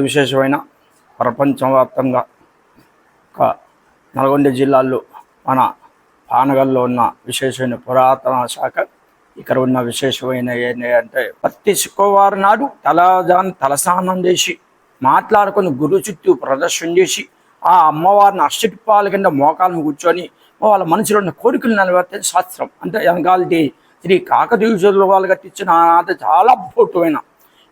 విశేషమైన ప్రపంచవ్యాప్తంగా ఒక నల్గొండ జిల్లాలో మన పానగల్లో ఉన్న విశేషమైన పురాతన శాఖ. ఇక్కడ ఉన్న విశేషమైన ఏంటి అంటే ప్రతి శుక్రవారం నాడు తలదాన్ని తలస్నానం చేసి మాట్లాడుకుని గురు చుట్టూ ప్రదర్శన చేసి ఆ అమ్మవారిని అష్టటిపాల కింద మోకాలను కూర్చొని వాళ్ళ మనసులో ఉన్న కోరికలు నిలబెడితే శాస్త్రం. అంటే వెనకాలది శ్రీ కాకతీయుల వాళ్ళు కట్టించిన అది చాలా అద్భుతమైన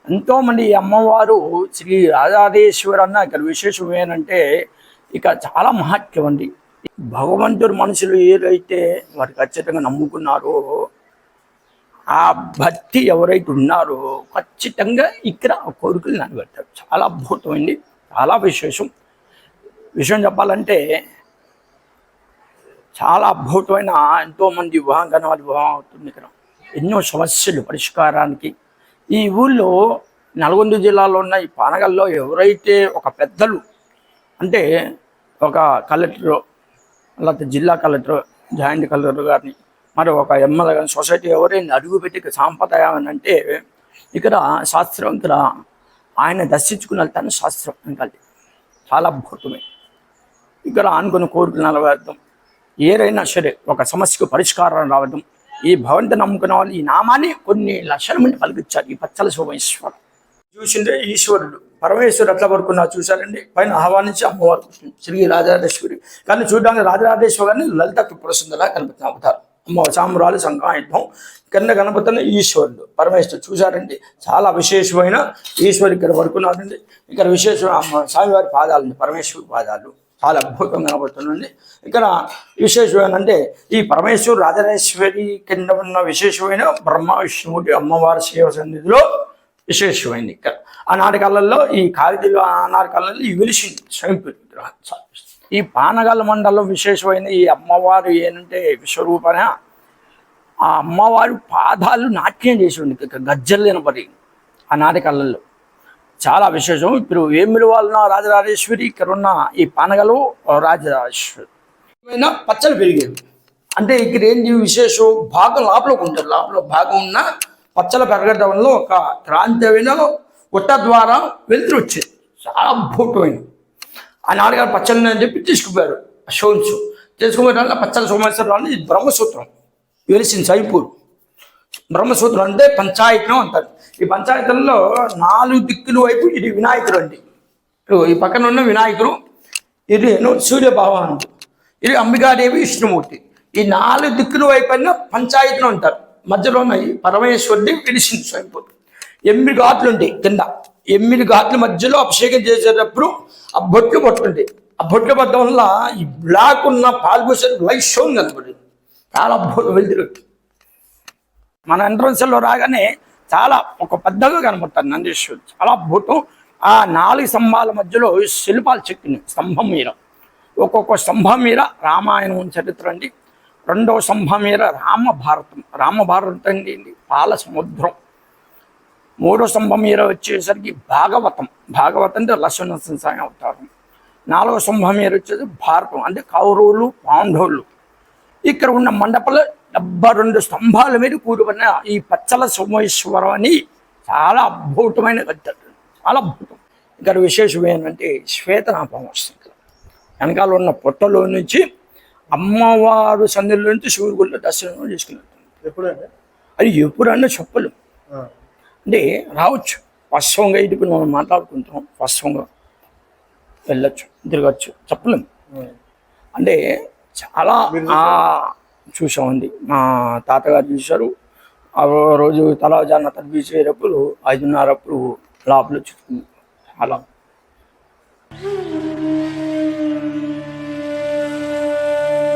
ఎంతోమంది అమ్మవారు శ్రీ రాజాదేశ్వరి అన్న ఇక్కడ విశేషం ఏంటంటే ఇక చాలా మహత్యం అండి. భగవంతుడు మనుషులు ఏదైతే వారు ఖచ్చితంగా నమ్ముకున్నారో ఆ భక్తి ఎవరైతే ఉన్నారో ఖచ్చితంగా ఇక్కడ కోరికలు నెరవేర్తారు. చాలా అద్భుతమైంది చాలా విశేషం. విషయం చెప్పాలంటే చాలా అద్భుతమైన ఎంతోమంది వివాహం కానీ వివాహం అవుతుంది ఇక్కడ. ఎన్నో సమస్యలు పరిష్కారానికి ఈ ఊళ్ళో నల్గొండ జిల్లాలో ఉన్న ఈ పానగల్లో ఎవరైతే ఒక పెద్దలు అంటే ఒక కలెక్టరు లేకపోతే జిల్లా కలెక్టర్ జాయింట్ కలెక్టర్ గారిని మరి ఒక ఎమ్మెల్యే కానీ సొసైటీ ఎవరైనా అడుగుపెట్టి సాంప్రదాయం అని అంటే ఇక్కడ శాస్త్రం ఇక్కడ ఆయన దర్శించుకుని వెళ్తాను శాస్త్రం ఇంకా చాలా అద్భుతమే. ఇక్కడ ఆనుకుని కోరికలు నెరవేర్దాం ఏదైనా సరే ఒక సమస్యకు పరిష్కారం రావడం ఈ భవంతి నమ్ముకున్న వాళ్ళు ఈ నామాన్ని కొన్ని లక్షల మంది పలికిచ్చారు. ఈ పచ్చల సోమేశ్వరుడు చూసిందే ఈశ్వరుడు. పరమేశ్వరుడు ఎట్లా పడుకున్నా చూశారండి? పైన ఆహ్వానించి అమ్మవారు కూర్చుంది శ్రీ రాజరాజేశ్వరి. కానీ చూడడానికి రాజరాజేశ్వరి గారిని లలిత త్రిపురసుందర కనిపిస్తున్న అవతారం అమ్మ సామ్రాలు సంకాయుద్ధం కింద కనపడుతున్న ఈశ్వరుడు. పరమేశ్వరుడు చూశారండి. చాలా విశేషమైన ఈశ్వరు ఇక్కడ పడుకున్నారండి ఇక్కడ విశేషమైన అమ్మ స్వామివారి పాదాలండి. పరమేశ్వరి పాదాలు. చాలా అద్భుతంగా కనబడుతుందండి ఇక్కడ విశేషమైన అంటే ఈ పరమేశ్వరు రాజరాజేశ్వరి కింద ఉన్న విశేషమైన బ్రహ్మ విష్ణువుడి అమ్మవారి శివ సన్నిధిలో విశేషమైంది ఇక్కడ. ఆనాటి కాలంలో ఈ కాగితలు ఆనాటి కాలంలో ఈ వెలిసింది విగ్రహం ఈ పానగల్ మండలం విశేషమైన ఈ అమ్మవారు ఏంటంటే విశ్వరూపణ. ఆ అమ్మవారు పాదాలు నాట్యం చేసి ఉంది గజ్జలు వినపడి ఆనాటి కాలంలో. చాలా విశేషం. ఇప్పుడు ఏం వాళ్ళ రాజరాజేశ్వరి ఇక్కడ ఉన్న ఈ పానగలు రాజరాజేశ్వరి. ఏమైనా పచ్చలు పెరిగేవి అంటే ఇక్కడ ఏంటి విశేషం? భాగం లోపలకు ఉంటారు లోపల భాగం ఉన్న పచ్చల పెరగడం వల్ల ఒక క్రాంతమైన గుట్ట ద్వారా వెలుతురు వచ్చేది. చాలా అద్భుతమైనది ఆ నాన్నగారు పచ్చళ్ళు అని చెప్పి తీసుకుపోయారు. షోన్స్. తీసుకుపోయడం వల్ల పచ్చల సోమేశ్వరరావు ఇది బ్రహ్మసూత్రం. వెలిసింది సైపూర్. బ్రహ్మసూత్రం అంటే పంచాయతం అంటారు. ఈ పంచాయతంలో నాలుగు దిక్కుల వైపు ఇది వినాయకుడు అండి. ఈ పక్కన ఉన్న వినాయకుడు ఇది సూర్యభగవానుడు ఇది అంబికాదేవి విష్ణుమూర్తి. ఈ నాలుగు దిక్కుల వైపు అయినా పంచాయతం అంటారు. మధ్యలో ఉన్న ఈ పరమేశ్వరుడి విడిసింది స్వయంపూర్ ఎనిమిది ఘాట్లు ఉంటాయి కింద. ఎనిమిది ఘాట్ల మధ్యలో అభిషేకం చేసేటప్పుడు ఆ బొట్లు పట్టుంటాయి ఆ బొట్లు పట్టడం వల్ల ఈ బ్లాక్ ఉన్న పాల్గొసరి లైట్ షోన్ కనపడింది చాలా అద్భుతం వెళ్తురు మన ఎంట్రన్స్లో రాగానే చాలా ఒక పెద్దగా కనపడతారు నందీశ్వరుడు చాలా అద్భుతం. ఆ నాలుగు స్తంభాల మధ్యలో శిల్పాలు చెక్కినాయి. స్తంభం మీద. ఒక్కొక్క స్తంభం మీద రామాయణం చరిత్ర అండి రెండవ స్తంభం మీద రామభారతం. రామభారతం అండి పాల సముద్రం. మూడో స్తంభం మీద వచ్చేసరికి భాగవతం. భాగవతం అంటే లక్ష్మణ సంసాయం అవుతారు. నాలుగో స్తంభం మీద వచ్చేది భారతం. అంటే కౌరవులు పాండవులు. ఇక్కడ ఉన్న మండపంలో డెబ్బై రెండు స్తంభాల మీద కూడుకున్న ఈ పచ్చల సోమేశ్వరం అని చాలా అద్భుతమైన కట్టడం చాలా అద్భుతం. ఇక్కడ విశేషం ఏంటంటే శ్వేతనాపం వస్తుంది. వెనకాల ఉన్న పుట్టలో నుంచి అమ్మవారు సందులో నుంచి శివుడి దర్శనం చేసుకున్నట్టు. ఎప్పుడంటే అది ఎప్పుడన్నా చెప్పలేం. అంటే రావచ్చు. వాస్తవంగా ఇప్పుడు మనం మాట్లాడుకుంటాం వాస్తవంగా వెళ్ళొచ్చు. తిరగచ్చు. చెప్పలేం. అంటే చాలా చూసామండి మా తాతగారు చూశారు. ఆ రోజు తలజాన తడిపించేటప్పుడు ఐదున్నరప్పుడు లోపల చుట్టుకుంది అలా.